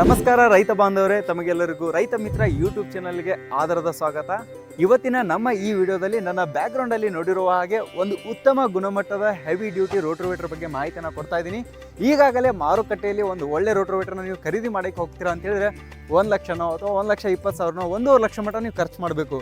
ನಮಸ್ಕಾರ ರೈತ ಬಾಂಧವರೇ, ತಮಗೆಲ್ಲರಿಗೂ ರೈತ ಮಿತ್ರ ಯೂಟ್ಯೂಬ್ ಚಾನಲ್ಗೆ ಆಧಾರದ ಸ್ವಾಗತ. ಇವತ್ತಿನ ನಮ್ಮ ಈ ವಿಡಿಯೋದಲ್ಲಿ ನನ್ನ ಬ್ಯಾಕ್ಗ್ರೌಂಡಲ್ಲಿ ನೋಡಿರುವ ಹಾಗೆ ಒಂದು ಉತ್ತಮ ಗುಣಮಟ್ಟದ ಹೆವಿ ಡ್ಯೂಟಿ ರೋಟ್ರೋವೇಟರ್ ಬಗ್ಗೆ ಮಾಹಿತಿಯನ್ನು ಕೊಡ್ತಾ ಇದ್ದೀನಿ. ಈಗಾಗಲೇ ಮಾರುಕಟ್ಟೆಯಲ್ಲಿ ಒಂದು ಒಳ್ಳೆ ರೋಟ್ರೋವೇಟರ್ನ ನೀವು ಖರೀದಿ ಮಾಡಕ್ಕೆ ಹೋಗ್ತೀರಾ ಅಂತ ಹೇಳಿದ್ರೆ ಒಂದು ಲಕ್ಷನೋ ಅಥವಾ ಒಂದು ಲಕ್ಷ ಇಪ್ಪತ್ತು ಸಾವಿರನೋ, ಒಂದೂವರೆ ಲಕ್ಷ ಮಟ್ಟ ನೀವು ಖರ್ಚು ಮಾಡಬೇಕು.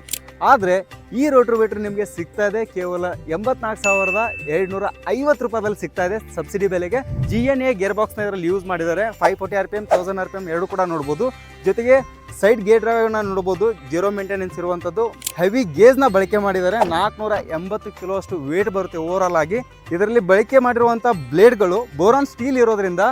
ಆದರೆ ಈ ರೋಟ್ರೋವೇಟರ್ ನಿಮಗೆ ಸಿಗ್ತಾ ಇದೆ ಕೇವಲ ಎಂಬತ್ನಾಲ್ಕು ಸಾವಿರದ ಎರಡುನೂರ ಐವತ್ತು ರೂಪಾಯಿದಲ್ಲಿ ಸಿಗ್ತಾ ಇದೆ ಸಬ್ಸಿಡಿ ಬೆಲೆಗೆ. ಜಿ ಎನ್ ಎ ಗೇರ್ ಬಾಕ್ಸ್ನ ಇದರಲ್ಲಿ ಯೂಸ್ ಮಾಡಿದ್ದಾರೆ. Five forty R P M thousand R P M ಎರಡು ಕೂಡ ನೋಡ್ಬೋದು. ಜೊತೆಗೆ ಸೈಡ್ ಗೇರ್ ಡ್ರೈವರ್ನ ನೋಡ್ಬೋದು. ಜೀರೋ ಮೇಂಟೆನೆನ್ಸ್ ಇರುವಂಥದ್ದು ಹೆವಿ ಗೇಜ್ನ ಬಳಕೆ ಮಾಡಿದ್ದಾರೆ. ನಾಲ್ಕುನೂರ ಎಂಬತ್ತು ಕಿಲೋ ಅಷ್ಟು ವೇಟ್ ಬರುತ್ತೆ ಓವರಾಲ್ ಆಗಿ. ಇದರಲ್ಲಿ ಬಳಕೆ ಮಾಡಿರುವಂಥ ಬ್ಲೇಡ್ಗಳು ಬೋರಾನ್ ಸ್ಟೀಲ್ ಇರೋದ್ರಿಂದ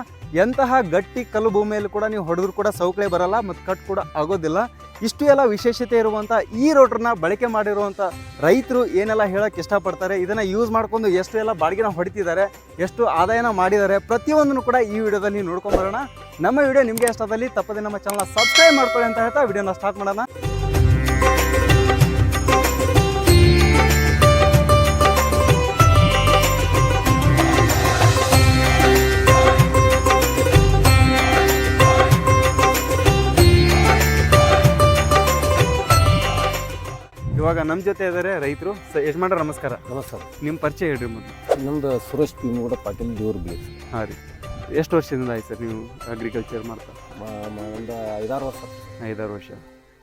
ಎಂತಹ ಗಟ್ಟಿ ಕಲ್ಲು ಭೂಮಿಯಲ್ಲಿ ಕೂಡ ನೀವು ಹೊಡೆದ್ರು ಕೂಡ ಸೌಕಳೆ ಬರಲ್ಲ ಮತ್ತು ಕಟ್ ಕೂಡ ಆಗೋದಿಲ್ಲ. ಇಷ್ಟು ಎಲ್ಲ ವಿಶೇಷತೆ ಇರುವಂಥ ಈ ರೋಟ್ರನ್ನ ಬಳಕೆ ಮಾಡಿರುವಂಥ ರೈತರು ಏನೆಲ್ಲ ಹೇಳೋಕ್ಕೆ ಇಷ್ಟಪಡ್ತಾರೆ, ಇದನ್ನು ಯೂಸ್ ಮಾಡ್ಕೊಂಡು ಎಷ್ಟು ಎಲ್ಲ ಬಾಡಿಗೆನ ಹೊಡಿತಿದ್ದಾರೆ, ಎಷ್ಟು ಆದಾಯನ ಮಾಡಿದ್ದಾರೆ ಪ್ರತಿಯೊಂದನ್ನು ಕೂಡ ಈ ವಿಡಿಯೋದಲ್ಲಿ ನೀವು ನೋಡ್ಕೊಂಡ್ ಬರೋಣ. ನಮ್ಮ ವಿಡಿಯೋ ನಿಮಗೆ ಇಷ್ಟದಲ್ಲಿ ತಪ್ಪದೆ ನಮ್ಮ ಚಾನಲ್ ಸಬ್ಸ್ಕ್ರೈಬ್ ಮಾಡ್ಕೊಳ್ಳಿ ಅಂತ ಹೇಳ್ತಾ ವಿಡಿಯೋನ ಸ್ಟಾರ್ಟ್ ಮಾಡೋಣ. ಇವಾಗ ನಮ್ಮ ಜೊತೆ ಇದ್ದಾರೆ ರೈತರು. ಸ ಯಜಮಾನ್ರ ನಮಸ್ಕಾರ. ನಮಸ್ಕಾರ. ನಿಮ್ಮ ಪರಿಚಯ ಹೇಳ್ರಿ ಮೊದಲು. ನಮ್ದು ಸುರೇಶ್ ಪಿಮೂಡ ಪಾಟೀಲ್ ದೇವ್ರ ಬಿ ಹಾಂ ರೀ. ಎಷ್ಟು ವರ್ಷದಿಂದ ಆಯ್ತು ಸರ್ ನೀವು ಅಗ್ರಿಕಲ್ಚರ್ ಮಾಡ್ತಾ? ಒಂದು ಐದಾರು ವರ್ಷ. ಐದಾರು ವರ್ಷ.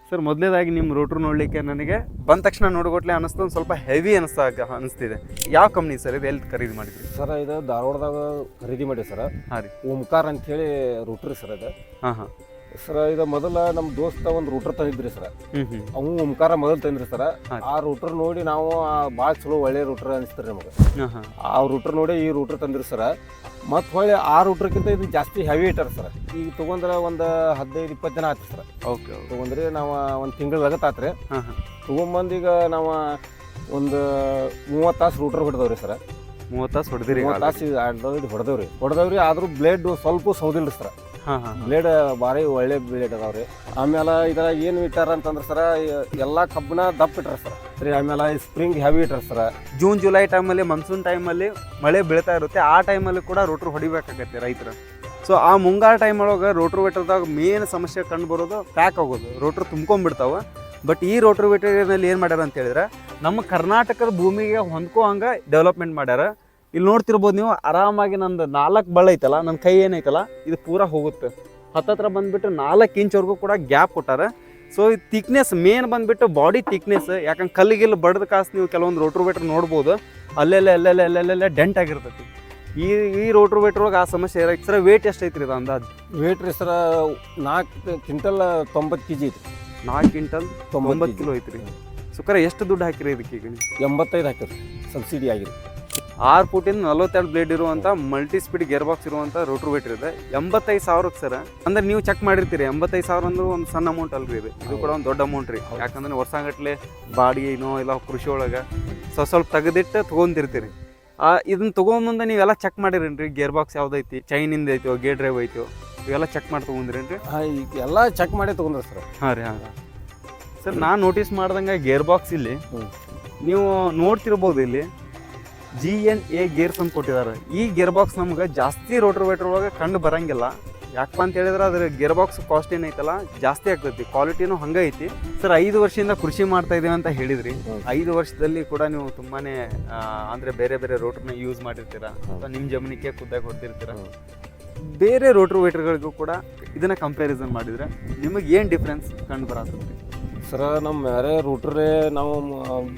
ಸರ್ ಮೊದಲನೇದಾಗಿ ನಿಮ್ಮ ರೋಟ್ರು ನೋಡಲಿಕ್ಕೆ ನನಗೆ ಬಂದ ತಕ್ಷಣ ನೋಡ್ಕೊಟ್ಲೆ ಅನ್ನಿಸ್ತು ಒಂದು ಸ್ವಲ್ಪ ಹೆವಿ ಅನಿಸ್ತಾ ಅನಿಸ್ತಿದೆ. ಯಾವ ಕಂಪ್ನಿ ಸರ್ ಇದು? ಎಲ್ಲಿ ಖರೀದಿ ಮಾಡಿದ್ರಿ? ಸರ್ ಇದು ಧಾರವಾಡದಾಗ ಖರೀದಿ ಮಾಡಿ ಸರ್. ಹಾಂ ರೀ. ಓಂಕಾರ ಅಂತೇಳಿ ರೋಟ್ರಿ ಸರ್ ಇದು. ಹಾಂ ಹಾಂ. ಸರ್ ಇದು ಮೊದಲ ನಮ್ಮ ದೋಸ್ತ ಒಂದು ರೂಟರ್ ತಂದಿದ್ರಿ ಸರ್. ಅವು ಓಂಕಾರ ಮೊದಲು ತಂದ್ರಿ ಸರ್. ಆ ರೂಟರ್ ನೋಡಿ ನಾವು ಭಾಳ ಚಲೋ ಒಳ್ಳೆ ರೂಟರ್ ಅನಿಸ್ತಾರೆ ನಮಗೆ. ಆ ರೂಟರ್ ನೋಡಿ ಈ ರೂಟರ್ ತಂದ್ರಿ ಸರ್. ಮತ್ತು ಹೊಳ್ಳಿ ಆ ರೂಟರ್ಗಿಂತ ಇದು ಜಾಸ್ತಿ ಹೆವಿ ಇಟ್ಟಾರ ಸರ್. ಈಗ ತೊಗೊಂಡ್ರೆ ಒಂದು ಹದಿನೈದು ಇಪ್ಪತ್ತು ಜನ ಆಯ್ತು ಸರ್. ಓಕೆ ತೊಗೊಂಡ್ರಿ ನಾವು ಒಂದು ತಿಂಗಳ ಆತ್ರಿ. ತೊಗೊಂಬಂದು ಈಗ ನಾವು ಒಂದು ಮೂವತ್ತು ತಾಸು ರೂಟರ್ ಹೊಡೆದವ್ರಿ ಸರ್. ಮೂವತ್ತು ತಾಸು ಹೊಡೆದಿರಿ ಮೂವತ್ತು ತಾಸು ಹೊಡೆದವ್ರಿ. ಹೊಡೆದವ್ರಿ ಆದರೂ ಬ್ಲೇಡ್ ಸ್ವಲ್ಪ ಸೌದಿಲ್ಲ ಸರ್. ಬ್ಲೇಡ್ ಭಾರಿ ಒಳ್ಳೆ ಬ್ಲೇಡ್ ಅದಾವ್ರಿ ಆಮೇಲೆ ಇದ್ರಾಗ ಏನು ಇಟ್ಟಾರ ಅಂತಂದ್ರೆ ಸರ ಎಲ್ಲ ಕಬ್ಬನ ದಪ್ಪ ಇಟ್ಟಾರ ಸರ್. ಸರಿ ಆಮೇಲೆ ಸ್ಪ್ರಿಂಗ್ ಹೆವಿ ಇಟ್ಟಾರ ಸರ್. ಜೂನ್ ಜುಲೈ ಟೈಮಲ್ಲಿ ಮನ್ಸೂನ್ ಟೈಮಲ್ಲಿ ಮಳೆ ಬೀಳ್ತಾ ಇರುತ್ತೆ. ಆ ಟೈಮಲ್ಲಿ ಕೂಡ ರೋಟ್ರು ಹೊಡಿಬೇಕಾಗತ್ತೆ ರೈತರು. ಸೊ ಆ ಮುಂಗಾರು ಟೈಮ್ ಒಳಗೆ ರೋಟ್ರು ವೇಟರ್ದಾಗ ಮೇನ್ ಸಮಸ್ಯೆ ಕಂಡು ಬರೋದು ಪ್ಯಾಕ್ ಆಗೋದು. ರೋಟ್ರು ತುಂಬ್ಕೊಂಡ್ಬಿಡ್ತಾವೆ. ಬಟ್ ಈ ರೋಟ್ರು ವೇಟರ್ನಲ್ಲಿ ಏನು ಮಾಡ್ಯಾರ ಅಂತ ಹೇಳಿದ್ರೆ ನಮ್ಮ ಕರ್ನಾಟಕದ ಭೂಮಿಗೆ ಹೊಂದ್ಕೋ ಹಂಗೆ ಡೆವಲಪ್ಮೆಂಟ್ ಮಾಡ್ಯಾರ. ಇಲ್ಲಿ ನೋಡ್ತಿರ್ಬೋದು ನೀವು ಆರಾಮಾಗಿ ನಂದು ನಾಲ್ಕು ಬಳ್ಳ ಐತಲ್ಲ ನನ್ನ ಕೈ ಏನೈತಲ್ಲ ಇದು ಪೂರ ಹೋಗುತ್ತೆ. ಹತ್ತತ್ರ ಬಂದುಬಿಟ್ಟು ನಾಲ್ಕು ಇಂಚ್ವರೆಗೂ ಕೂಡ ಗ್ಯಾಪ್ ಕೊಟ್ಟಾರೆ. ಸೊ ಈ ತಿಕ್ನೆಸ್ ಮೇನ್ ಬಂದುಬಿಟ್ಟು ಬಾಡಿ ತಿಕ್ನೆಸ್ ಯಾಕಂದ್ರೆ ಕಲ್ಲಿಗಿಲ್ಲ ಬಡ್ದ ಕಾಸು ನೀವು ಕೆಲವೊಂದು ರೋಟ್ರೋವೇಟರ್ ನೋಡ್ಬೋದು ಅಲ್ಲೆಲ್ಲ ಅಲ್ಲೆಲ್ಲ ಅಲ್ಲೆಲ್ಲ ಡೆಂಟ್ ಆಗಿರ್ತೈತಿ. ಈ ಈ ರೋಟ್ರೋವೇಟರ್ ಒಳಗೆ ಆ ಸಮಸ್ಯೆ ಇರೋ ಸರ ವೇಟ್ ಎಷ್ಟೈತ್ರಿ ಇದು ಅಂದಾಜು? ವೇಟ್ ರೀ ಸರ ನಾಲ್ಕು ಕ್ವಿಂಟಲ್ ತೊಂಬತ್ತು ಕೆ ಜಿ ಐತಿ ನಾಲ್ಕು ಕ್ವಿಂಟಲ್ ತೊಂಬತ್ತು ಕಿಲೋ ಐತ್ರಿ. ಸುಕರ ಎಷ್ಟು ದುಡ್ಡು ಹಾಕಿರಿ ಇದಕ್ಕೆ ಈಗ? ಎಂಬತ್ತೈದು ಹಾಕಿರಿ ಸಬ್ಸಿಡಿ ಆಗಿದೆ ಆರು ಫುಟಿಂದ ನಲವತ್ತೆರಡು ಬ್ಲೇಡ್ ಇರುವಂಥ ಮಲ್ಟಿ ಸ್ಪೀಡ್ ಗೇರ್ ಬಾಕ್ಸ್ ಇರುವಂಥ ರೋಟ್ರೋವೇಟರ್ ಇದೆ ಎಂಬತ್ತೈದು ಸಾವಿರಕ್ಕೆ ಸರ್ ಅಂದ್ರೆ ನೀವು ಚೆಕ್ ಮಾಡಿರ್ತೀರಿ ಎಂಬತ್ತೈದು ಸಾವಿರ ಅಂದ್ರೆ ಒಂದು ಸಣ್ಣ ಅಮೌಂಟ್ ಅಲ್ರಿ ಇದು. ಇದು ಕೂಡ ಒಂದು ದೊಡ್ಡ ಅಮೌಂಟ್ ರೀ. ಯಾಕಂದ್ರೆ ವರ್ಷಗಟ್ಲೆ ಬಾಡಿಗೆನೋ ಇಲ್ಲ ಕೃಷಿ ಒಳಗೆ ಸ್ವಲ್ಪ ಸ್ವಲ್ಪ ತೆಗೆದಿಟ್ಟು ತೊಗೊಂತಿರ್ತೀರಿ ಆ ಇದನ್ನ ತೊಗೊಂಬಂದು ನೀವೆಲ್ಲ ಚೆಕ್ ಮಾಡಿರೇನ್ರಿ? ಗೇರ್ ಬಾಕ್ಸ್ ಯಾವ್ದೈತಿ ಚೈನಿಂದ ಐತೋ ಗೇರ್ ಡ್ರೈವ್ ಐತೋ? ಇವೆಲ್ಲ ಚೆಕ್ ಮಾಡಿ ತೊಗೊಂಡ್ರೇನ್ರಿ? ಎಲ್ಲ ಚೆಕ್ ಮಾಡಿ ತೊಗೊಂಡ್ರಿ ಸರ್ ಹಾಂ ರೀ ಹಾಂ ಸರ್ ನಾನು ನೋಟಿಸ್ ಮಾಡ್ದಂಗೆ ಗೇರ್ ಬಾಕ್ಸ್ ಇಲ್ಲಿ ನೀವು ನೋಡ್ತಿರ್ಬೋದು ಇಲ್ಲಿ. ಜಿ ಎನ್ ಎ ಗೇರ್ಸ್ ಅಂತ ಕೊಟ್ಟಿದ್ದಾರೆ. ಈ ಗೇರ್ ಬಾಕ್ಸ್ ನಮ್ಗೆ ಜಾಸ್ತಿ ರೋಟ್ರೋವೇಟರ್ ಒಳಗೆ ಕಂಡು ಬರಂಗಿಲ್ಲ. ಯಾಕಪ್ಪ ಅಂತ ಹೇಳಿದ್ರೆ ಅದ್ರ ಗೇರ್ ಬಾಕ್ಸ್ ಕಾಸ್ಟ್ ಏನೈತಲ್ಲ? ಜಾಸ್ತಿ ಆಗ್ತೈತಿ. ಕ್ವಾಲಿಟಿನೂ ಹಂಗೆ ಐತಿ. ಸರ್, ಐದು ವರ್ಷದಿಂದ ಕೃಷಿ ಮಾಡ್ತಾ ಇದೀವಿ ಅಂತ ಹೇಳಿದ್ರಿ. ಐದು ವರ್ಷದಲ್ಲಿ ಕೂಡ ನೀವು ತುಂಬಾನೇ ಅಂದ್ರೆ ಬೇರೆ ಬೇರೆ ರೋಟರ್ನ ಯೂಸ್ ಮಾಡಿರ್ತೀರಾ? ಅಥವಾ ನಿಮ್ಮ ಜಮೀನಿಗೆ ಖುದ್ದಾಗಿ ಹೊಡ್ತಿರ್ತೀರಾ ಬೇರೆ ರೋಟರ್ ವೇಟರ್ಗಳಿಗೂ ಕೂಡ ಇದನ್ನ ಕಂಪ್ಯಾರಿಸನ್ ಮಾಡಿದ್ರೆ ನಿಮಗೆ ಏನು ಡಿಫ್ರೆನ್ಸ್ ಕಂಡು ಬರತ್ತೈತಿ ಸರ ನಮ್ಮ ಬೇರೆ ರೂಟ್ರೇ ನಾವು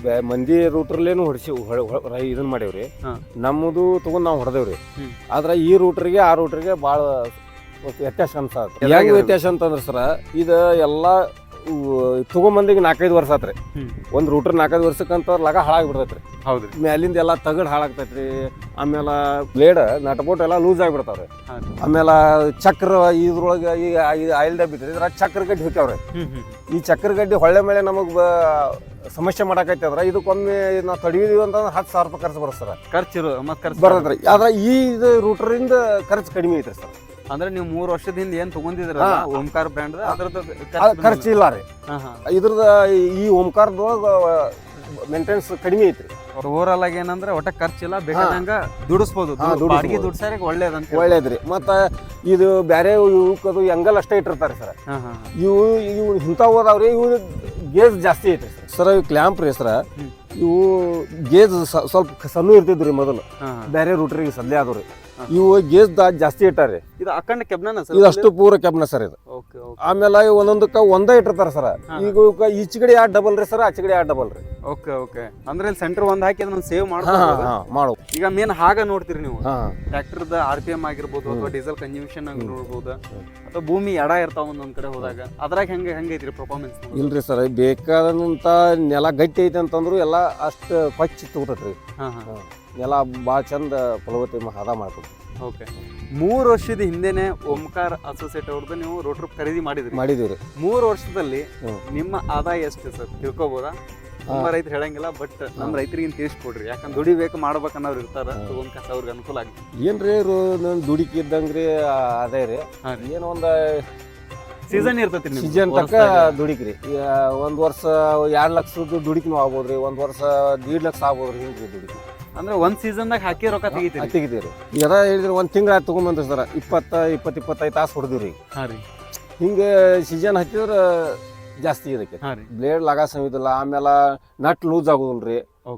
ಬ್ಯಾ- ಮಂದಿ ರೂಟ್ರಲ್ಲೇನು ಹೊಡಿಸಿ ಇದನ್ನ ಮಾಡೇವ್ರಿ ಹಾ. ನಮ್ಮದು ತಗೊಂಡ್ ನಾವು ಹೊಡೆದೇವ್ರಿ ಹ್ಮ್. ಆದ್ರೆ ಈ ರೂಟ್ರಿಗೆ ಆ ರೂಟ್ರಿಗೆ ಭಾಳ ವ್ಯತ್ಯಾಸ ಅನ್ಸತ್ತೆ ಎದ್ರಾಗ ಹೆಂಗ್ ವ್ಯತ್ಯಾಸ ಅಂತಂದ್ರೆ ಸರ ಇದು ಎಲ್ಲ ತಗೊಂಬಂದಿಗೆ ನಾಲ್ಕೈದು ವರ್ಷ ಆತ್ರಿ. ಒಂದ್ ರೂಟರ್ ನಾಲ್ಕೈದು ವರ್ಷಕ್ಕಂತ ಲಗ ಹಾಳಾಗಿ ಹೌದು ಹೌದ್ರಿ ಮ್ಯಾಲಿಂದ ಎಲ್ಲ ತಗಡ್ ಹಾಳಾಗ್ತೈತ್ರಿ. ಆಮೇಲೆ ಬ್ಲೇಡ್ ನಟಬೋಟ್ ಎಲ್ಲ ಲೂಸ್ ಆಗಿಬಿಡ್ತಾವ್ರಿ. ಆಮೇಲೆ ಚಕ್ರ ಇದ್ರೊಳಗೆ ಈಗ ಆಯಿಲ್ ಡಬ್ಬಿತ್ರಿ ಇದ್ರ ಚಕ್ರ ಗಡ್ಡಿ ಹೋಗ್ಯಾವ್ರಿ ಹ್ಮ್ ಈ ಚಕ್ರ ಗಡ್ಡಿ ಹೊಳ್ಳೆ ಮೇಲೆ ನಮಗೆ ಸಮಸ್ಯೆ ಮಾಡಕೈತಿ ಅದ್ರ ಇದಕ್ಕೊಮ್ಮೆ ನಾವು ತಡೀವಿ ಅಂತಂದ್ರೆ ಹತ್ತು ಸಾವಿರ ರೂಪಾಯಿ ಖರ್ಚು ಬರ್ತಾರೆ ಖರ್ಚು ಇರೋ ಮತ್ತೆ ಖರ್ಚು ಬರ್ತೈತ್ರಿ. ಆದ್ರೆ ಈ ಇದು ರೂಟರಿಂದ ಖರ್ಚು ಕಡಿಮೆ ಐತ್ರಿ ಸರ್. ಅಂದ್ರೆ ನೀವು ಮೂರು ವರ್ಷದಿಂದ ಏನ್ ತಗೊಂಡಿದ್ರ ಹಾ. ಓಂಕಾರ ಬ್ರ್ಯಾಂಡ್ ಅದ್ರದ್ದು ಖರ್ಚು ಇಲ್ಲ ರೀ. ಇದ್ರದ ಈ ಓಂಕಾರದೊಳಗೆ ಮೇಂಟೆನೆನ್ಸ್ ಕಡಿಮೆ ಐತ್ರಿ. ಓವರ್ಆಲ್ ಆಗಿ ಏನಂದ್ರೆ ಒಟ್ಟ ಖರ್ಚಿಲ್ಲ ಬೇಕಾದಂಗ ದುಡಿಸ್ಬೋದು. ಹಾ, ದುಡಿಸ್ಬೋದು. ಬಾಡಿಗೆ ದುಡ್ಸಾರಿಗೆ ಒಳ್ಳೇದಂತ ಒಳ್ಳೇದ್ರಿ ಮತ್ತ ಇದು ಬ್ಯಾರೆ ಇವಕ್ಕದು ಎಂಗಲ್ ಅಷ್ಟೇ ಇಟ್ಟಿರ್ತಾರೆ ಸರ್. ಹಾ ಹಾ ಇವು ಇವು ಇಂಥವು ಅದಾವ್ರಿ. ಇವು ಗೇಜ್ ಜಾಸ್ತಿ ಐತ್ರಿ ಸರ್. ಸರ್ ಇವು ಕ್ಲ್ಯಾಂಪ್ ರೀ ಸರ್. ಇವು ಗೇಜ್ ಸ- ಸ್ವಲ್ಪ ಸಣ್ಣ ಇರ್ತಿದ್ರಿ ಮೊದಲು. ಹಾ ಬೇರೆ ರೂಟ್ರಿಗೆ ಸದ್ಯ ಆದವ್ರಿ ಹಾ. ಇವು ಗೇಜ್ ದಾ ಜಾಸ್ತಿ ಇಟ್ಟಾರೆ. ಇದು ಅಖಂಡ ಕೆಬ್ನ ಇದು ಅಷ್ಟು ಪೂರ ಕೆಬ್ನ ಸರ್ ಇದು. Okay okay. ಆಮೇಲೆ ಒಂದೊಂದಕ್ಕ ಒಂದೇ ಇಟ್ಟಿರ್ತಾರ ಸರ್. ಈಗ ಈಚಗಡೆ ಈಚೆಗಡೆ ಯಾರು ಡಬಲ್ ರೀ ಸರ್ ಆಚೆಗಡೆ ಯಾರು ಡಬಲ್ ರೀ? ಓಕೆ ಓಕೆ ಅಂದ್ರೆ ಇಲ್ಲಿ ಸೆಂಟರ್ ಒಂದ್ ಹಾಕಿ ಅದನ್ನ ಸೇವ್ ಮಾಡ್ಬೋದು ಮಾಡು. ಈಗ ಮೇನ್ ಹಾಗ ನೋಡ್ತೀರಿ ನೀವು. ಟ್ರ್ಯಾಕ್ಟರ್ದ ಆರ್ ಪಿ ಎಂ ಆಗಿರ್ಬೋದು ಅಥವಾ ಡೀಸೆಲ್ ಕನ್ಸ್ಯೂಷನ್ ಆಗಿ ನೋಡ್ಬೋದು. ಅಥವಾ ಭೂಮಿ ಎಡ ಇರ್ತಾವ ಒಂದೊಂದ್ ಕಡೆ ಹೋದಾಗ. ಅದ್ರಾಗ ಹೆಂಗೆ ಐತ್ರಿ ಪರ್ಫಾರ್ಮೆನ್ಸ್ ಇಲ್ರಿ ಸರ್ ಬೇಕಾದಂತ ನೆಲ ಗಟ್ಟಿ ಐತೆ ಅಂತಂದ್ರು ಎಲ್ಲ ಅಷ್ಟು ಕೊಚ್ಚಿ ತಗೋತೈತ್ರಿ ನೆಲ ಭಾಳ ಚಂದ ಫಲವತ್ತೆ ಹದ ಮಾಡ್ಕೊಡ್ರಿ ಓಕೆ ಮೂರು ವರ್ಷದ ಹಿಂದೆನೆ ಓಂಕಾರ ಅಸೋಸಿಯೇಟ್ ಅವ್ರದ್ದು ನೀವು ರೋಟ್ರ್ ಖರೀದಿ ಮಾಡಿದ್ರಿ. ಮಾಡಿದೀವಿ ರೀ ಮೂರು ವರ್ಷದಲ್ಲಿ ನಿಮ್ಮ ಆದಾಯ ಎಷ್ಟು ಸರ್? ತಿಳ್ಕೊಬೋದಾ? ನಮ್ಮ ರೈತರು ಹೇಳಂಗಿಲ್ಲ ಬಟ್ ನಮ್ಮ ರೈತರಿಗೆ ತಿಳಿಸ್ಕೊಡ್ರಿ. ಯಾಕಂದ್ರೆ ದುಡಿಬೇಕು ಮಾಡ್ಬೇಕನ್ನೋರು ಇರ್ತಾರ ಇರ್ತಾರೆ ತಗೊಂಡ್ ಕಸ ಅವ್ರಿಗೆ ಅನುಕೂಲ ಆಗುತ್ತೆ ಏನ್ರಿ ರು ನನ್ ದುಡಿಕೆ ಇದ್ದಂಗ್ರಿ ಅದೇ ರೀ. ಏನೋ ಒಂದ ಸೀಸನ್ ಇರ್ತೈತಿ ಸೀಸನ್ ತಕ್ಕ ದುಡಿಕ್ರಿ. ಒಂದ್ ವರ್ಷ ಎರಡ್ ಲಕ್ಷದ ದುಡುಕಿನೂ ಆಗ್ಬೋದ್ರಿ ಒಂದ್ ವರ್ಷ ದೀಡ್ ಲಕ್ಷ ಆಗ್ಬೋದ್ರಿ ಹಿಂಗ್ರಿ ದುಡಿಕೆ ಅಂದ್ರೆ ಒಂದ್ ಸೀಸನ್ದಾಗ ಹಾಕಿ ರೊಕ್ಕ ತೆಗಿತೀವಿ ತೆಗಿತೀರಿ. ಎದ ಹೇಳಿದ್ರೆ ಒಂದ್ ತಿಂಗಳ ತಗೊಂಬಂದ್ರಿ ಸರ್ ಇಪ್ಪತ್ತ ಇಪ್ಪತ್ ಇಪ್ಪತ್ತೈದು ತಾಸು ಹೊಡೆದಿವ್ರಿ ಹಿಂಗ ರೀ. ಹಿಂಗೆ ಸೀಸನ್ ಹಚ್ಚಿದ್ರ ಜಾಸ್ತಿ ಇದಕ್ಕೆ ಬ್ಲೇಡ್ ಲಾಗ ಸಮಿತಿಲ್ಲ ಆಮೇಲೆ ನಟ್ ಲೂಸ್ ಆಗುದಿಲ್ರಿ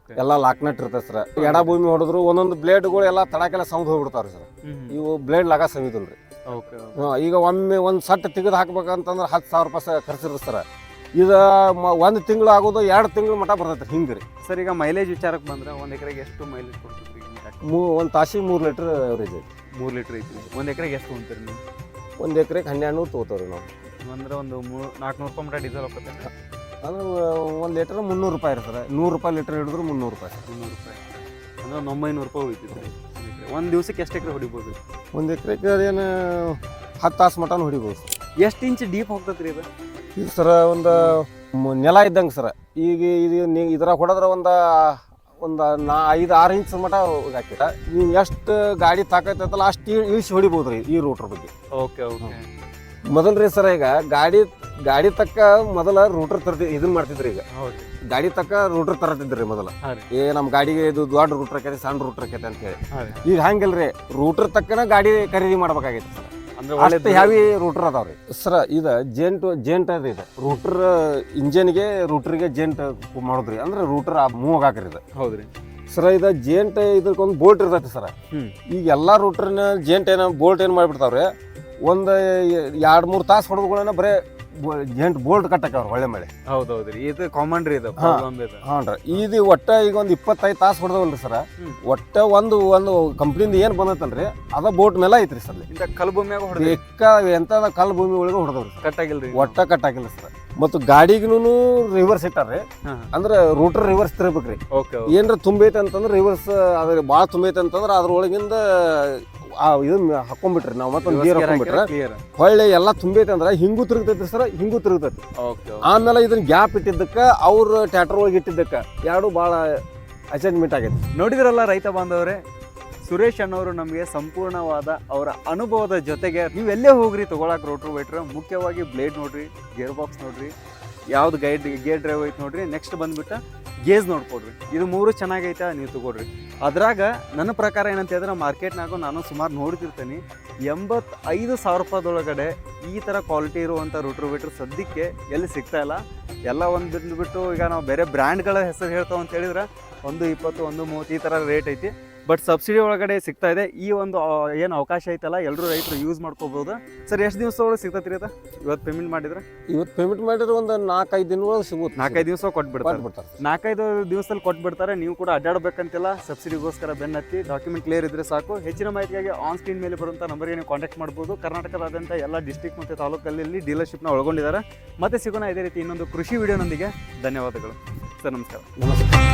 ರೀ. ಎಲ್ಲ ಲಾಕ್ ನಟ್ ಇರ್ತದೆ ಸರ್. ಎಡ ಭೂಮಿ ಹೊಡೆದ್ರು ಒಂದೊಂದು ಬ್ಲೇಡ್ಗಳು ಎಲ್ಲ ತಡಕೆಲ್ಲ ಸೌಂದ್ ಹೋಗ್ಬಿಡ್ತಾವ್ರಿ ಸರ್. ಇವು ಬ್ಲೇಡ್ ಲಾಗ ಸಮಿದಿಲ್ರಿ ಓಕೆ ಈಗ ಒಮ್ಮೆ ಒಂದು ಸಟ್ ತೆಗೆದು ಹಾಕ್ಬೇಕಂತಂದ್ರೆ ಹತ್ತು ಸಾವಿರ ರೂಪಾಯಿ ಖರ್ಚು ಖರ್ಚಿರುತ್ತೆ ಸರ್. ಇದು ಒಂದು ತಿಂಗಳು ಆಗೋದು ಎರಡು ತಿಂಗಳು ಮಟ ಬರ್ತೈತೆ ಹಿಂಗೆ ರೀ. ಸರ್ ಈಗ ಮೈಲೇಜ್ ವಿಚಾರಕ್ಕೆ ಬಂದ್ರೆ ಒಂದ್ ಎಕರೆಗೆ ಎಷ್ಟು ಮೈಲೇಜ್ ಕೊಡ್ತೀವಿ ಮೂ ಒಂದು ತಾಸಿಗೆ ಮೂರು ಲೀಟ್ರ್ ಅವರೇಜ್ ಐತಿ ಮೂರು ಲೀಟರ್ ಐತಿ ಒಂದ್ ಎಕರೆಗೆ ಎಷ್ಟು ಹೊಂತೀರಿ ನೀವು? ಒಂದು ಎಕರೆಗೆ ಹನ್ನೆರಡು ನೂರು ತೊಗೋತಾವ್ರಿ ನಾವು. ಅಂದ್ರೆ ಒಂದು ಮೂರ್ ನಾಲ್ಕುನೂರು ರೂಪಾಯಿ ಮಟ್ಟ ಡೀಸೆಲ್ ಹೋಗುತ್ತೆ. ಅದು ಒಂದು ಲೀಟ್ರ್ ಮುನ್ನೂರು ರೂಪಾಯಿ ಇರ್ತಾರೆ ಸರ್ ನೂರು ರೂಪಾಯಿ ಲೀಟ್ರ್ ಹಿಡಿದ್ರು ಮುನ್ನೂರು ರೂಪಾಯಿ. ಮುನ್ನೂರು ರೂಪಾಯಿ. ಅಂದ್ರೆ ಒಂದು ಒಂಬೈನೂರು ರೂಪಾಯಿ ಉಳಿತೈತೆ ಒಂದು ದಿವಸಕ್ಕೆ ಎಷ್ಟು ಎಕರೆ ಹೊಡಿಬೋದು ಒಂದು ಎಕರೆಗೆ ಅದೇನು ಹತ್ತು ತಾಸು ಮಟನೂ ಹೊಡಿಬೋದು ಎಷ್ಟು ಇಂಚ್ ಡೀಪ್ ಹೋಗ್ತೈತ್ರಿ ಇದು? ಈಗ ಸರ ಒಂದು ಮ್- ನೆಲ ಇದ್ದಂಗೆ ಸರ. ಈಗ ಇದು ನೀವು ಇದ್ರಾಗ ಹೊಡೆದ್ರೆ ಒಂದು ಒಂದು ನಾ ಐದು ಆರು ಇಂಚ್ ಮಟ ಹಾಕಿರ ನೀವು ಎಷ್ಟು ಗಾಡಿ ತಾಕತ್ತೈತಲ್ಲ ಅಷ್ಟು ಇಳಿಸಿ ಹೊಡಿಬೋದು ರೀ ಈ ರೂಟ್ರ್ ಬಗ್ಗೆ. ಓಕೆ ಓಕೆ ಮೊದಲು ರೀ ಸರ್ ಈಗ ಗಾಡಿ ಗಾಡಿ ತಕ್ಕ ಮೊದಲ ರೂಟರ್ ತರ್ತಿ ಇದನ್ನ ಮಾಡ್ತಿದ್ರಿ ಈಗ. ಗಾಡಿ ತಕ್ಕ ರೂಟರ್ ತರತಿದ್ರಿ ಮೊದಲ. ಏ ನಮ್ಮ ಗಾಡಿಗೆ ಇದು ದೊಡ್ಡ ರೂಟರ್ ಆಕೈತಿ ಸಣ್ಣ ರೂಟರ್ ಆಕೈತಿ ಅಂತ ಹೇಳಿ. ಈಗ ಹಂಗಿಲ್ರಿ ರೂಟರ್ ತಕ್ಕನ ಗಾಡಿ ಖರೀದಿ ಮಾಡ್ಬೇಕಾಗೈತಿ ಸರ್. ಅಂದ್ರೆ ಹೆವಿ ರೂಟ್ರ್ ಅದಾವ್ರಿ ಸರ್ ಇದ ಜೇಂಟ್ ಜೇಂಟ್ ಅದ ಇದು. ರೂಟ್ರ್ ಇಂಜನ್ಗೆ ರೂಟ್ರಿಗೆ ಜೇಂಟ್ ಮಾಡೋದ್ರಿ. ಅಂದ್ರೆ ರೂಟರ್ ಮೂವ್ ಹಾಕ್ರಿ ಇದು. ಹೌದ್ರಿ ಸರ್ ಇದು ಜೇಂಟ್ ಇದಕ್ಕೊಂದು ಬೋಲ್ಟ್ ಇರ್ತೈತಿ ಸರ್. ಈಗ ಎಲ್ಲಾ ರೂಟ್ರನ್ನ ಜೇಂಟ್ ಏನ ಬೋಲ್ಟ್ ಏನು ಮಾಡಿಬಿಡ್ತಾವ್ರಿ? ಒಂದು ಎರಡು ಮೂರು ತಾಸು ಹೊಡೆದ್ಗಳನ್ನ ಬರೇ ಜೆಂಟ್ ಬೋಲ್ಟ್ ಕಟ್ಟಕ್ಕೆ ಒಳ್ಳೆ ಮಳೆ. ಹೌದು ಹೌದ್ರಿ ಇದು ಕಾಮನ್ ರೀ ಇದು ಹಾ. ರೀ ಇದು. ಒಟ್ಟ ಈಗ ಒಂದು ಇಪ್ಪತ್ತೈದು ತಾಸು ಹೊಡೆದವಲ್ರಿ ಸರ್. ಒಟ್ಟ ಒಂದು ಒಂದು ಕಂಪ್ನಿಯಿಂದ ಏನು ಬಂದೈತಲ್ರಿ ಅದ ಬೋಟ್ ಮೇಲೆ ಐತ್ರಿ ಸರ್ ಇಂಥ ಕಲ್ಲು ಭೂಮಿಯಾಗ ಹೊಡೆದ ಎಕ್ಕ ಎಂತ ಕಲ್ಲು ಭೂಮಿ ಒಳಗೆ ಹೊಡೆದವ್ರಿ ಕಟ್ಟಾಗಿಲ್ರಿ? ಒಟ್ಟ ಕಟ್ಟಾಗಿಲ್ಲ ಸರ್. ಮತ್ತು ಗಾಡಿಗೂ ರಿವರ್ಸ್ ಇಟ್ಟಾರ್ರಿ. ಅಂದ್ರೆ ರೂಟರ್ ರಿವರ್ಸ್ ತಿರ್ಬೇಕ್ರಿ ಓಕೆ ಏನ್ರ ತುಂಬೈತೆ ಅಂತಂದ್ರೆ ರಿವರ್ಸ್ ಅದ್ರ ಭಾಳ ತುಂಬೈತೆ ಅಂತಂದ್ರೆ ಅದ್ರೊಳಗಿಂದ ಆ ಇದನ್ನ ಹಾಕೊಂಡ್ಬಿಟ್ರಿ ನಾವು ಮತ್ತೊಂದು ನೀರು ಹಾಕೊಂಡ್ಬಿಟ್ರೆ ಕ್ಲಿಯರ್ ಹೊಳ್ಳಿ ಎಲ್ಲ ತುಂಬೈತೆ ಅಂದ್ರೆ ಹಿಂಗೂ ತಿರುಗ್ತೈತಿ ಸರ್ ಹಿಂಗೂ ತಿರುಗ್ತೈತಿ. ಓಕೆ ಆಮೇಲೆ ಇದನ್ನ ಗ್ಯಾಪ್ ಇಟ್ಟಿದ್ದಕ್ಕೆ ಅವ್ರ ಟ್ಯಾಟರ್ ಒಳಗೆ ಇಟ್ಟಿದ್ದಕ್ಕೆ ಎರಡು ಭಾಳ ಅಚೇಂಜ್ಮೆಂಟ್ ಆಗೈತಿ. ನೋಡಿದ್ರಲ್ಲ ರೈತ ಬಾಂಧವರೇ ಸುರೇಶ್ ಅಣ್ಣವರು ನಮಗೆ ಸಂಪೂರ್ಣವಾದ ಅವರ ಅನುಭವದ ಜೊತೆಗೆ ನೀವು ಎಲ್ಲೇ ಹೋಗ್ರಿ ತಗೊಳಕ್ ರೋಟ್ರು ವೈಟ್ರ ಮುಖ್ಯವಾಗಿ ಬ್ಲೇಡ್ ನೋಡ್ರಿ ಗೇರ್ ಬಾಕ್ಸ್ ನೋಡ್ರಿ ಯಾವ್ದು ಗೈಡ್ ಗೇರ್ ಡ್ರೈವ್ ಐತೆ ನೋಡ್ರಿ ನೆಕ್ಸ್ಟ್ ಬಂದ್ಬಿಟ್ಟು ಗೇಜ್ ನೋಡ್ಕೊಡ್ರಿ. ಇದು ಮೂರು ಚೆನ್ನಾಗೈತೆ, ನೀವು ತಗೊಳ್ರಿ. ಅದ್ರಾಗ ನನ್ನ ಪ್ರಕಾರ ಏನಂತ ಹೇಳಿದ್ರೆ ಮಾರ್ಕೆಟ್ನಾಗ ನಾನು ಸುಮಾರು ನೋಡ್ತಿರ್ತೀನಿ. ಎಂಬತ್ತೈದು ಸಾವಿರ ರೂಪಾಯಿದೊಳಗಡೆ ಈ ಥರ ಕ್ವಾಲಿಟಿ ಇರುವಂಥ ರೂಟ್ರು ಬಿಟ್ರು ಸದ್ಯಕ್ಕೆ ಎಲ್ಲಿ ಸಿಗ್ತಾ ಇಲ್ಲ. ಎಲ್ಲ ಒಂದು ಬಿಟ್ಟು ಈಗ ನಾವು ಬೇರೆ ಬ್ರ್ಯಾಂಡ್ಗಳ ಹೆಸರು ಹೇಳ್ತಾವ ಅಂತ ಹೇಳಿದ್ರೆ ಒಂದು ಇಪ್ಪತ್ತು, ಒಂದು ಮೂವತ್ತು ಈ ಥರ ರೇಟ್ ಐತಿ. ಬಟ್ ಸಬ್ಸಿಡಿ ಒಳಗಡೆ ಸಿಗ್ತಾ ಇದೆ. ಈ ಒಂದು ಏನು ಅವಕಾಶ ಐತಲ್ಲ ಎಲ್ಲರೂ ರೈತರು ಯೂಸ್ ಮಾಡ್ಕೋಬಹುದು ಸರ್ ಎಷ್ಟು ದಿವಸ ಒಳಗೆ ಸಿಗ್ತೈತಿ ಅದು? ಇವತ್ತು ಪೇಮೆಂಟ್ ಮಾಡಿದ್ರೆ? ಇವತ್ತು ಪೇಮೆಂಟ್ ಮಾಡಿದ್ರೆ ಒಂದು ನಾಲ್ಕೈದು ದಿನ ಒಳಗೆ ಸಿಗುತ್ತೆ. ನಾಲ್ಕೈದು ದಿವಸ ಕೊಟ್ಬಿಡ್ತಾರೆ. ಕೊಟ್ಬಿಡ್ತಾರೆ ನಾಲ್ಕೈದು ದಿವಸದಲ್ಲಿ ಕೊಟ್ಬಿಡ್ತಾರೆ. ನೀವು ಕೂಡ ಅಡ್ಡಾಡಬೇಕಂತಿಲ್ಲ. ಸಬ್ಸಿಡಿಗೋಸ್ಕರ ಬೆನ್ನತ್ತಿ ಡಾಕ್ಯುಮೆಂಟ್ ಕ್ಲಿಯರ್ ಇದ್ರೆ ಸಾಕು. ಹೆಚ್ಚಿನ ಮಾಹಿತಿಗಾಗಿ ಆನ್ ಸ್ಕ್ರೀನ್ ಮೇಲೆ ಬರುವಂಥ ನಂಬರ್ಗೆ ನೀವು ಕಾಂಟ್ಯಾಕ್ಟ್ ಮಾಡ್ಬೋದು. ಕರ್ನಾಟಕದಾದ್ಯಂತ ಎಲ್ಲ ಡಿಸ್ಟಿಕ್ ಮತ್ತು ತಾಲೂಕಲ್ಲಿ ಡೀಲರ್ಶಿಪ್ನ ಒಳಗೊಂಡಿದ್ದಾರೆ. ಮತ್ತೆ ಸಿಗೋಣ ಇದೇ ರೀತಿ ಇನ್ನೊಂದು ಕೃಷಿ ವಿಡಿಯೋನೊಂದಿಗೆ ಧನ್ಯವಾದಗಳು. ಸರ್ ನಮಸ್ಕಾರ. ನಮಸ್ಕಾರ.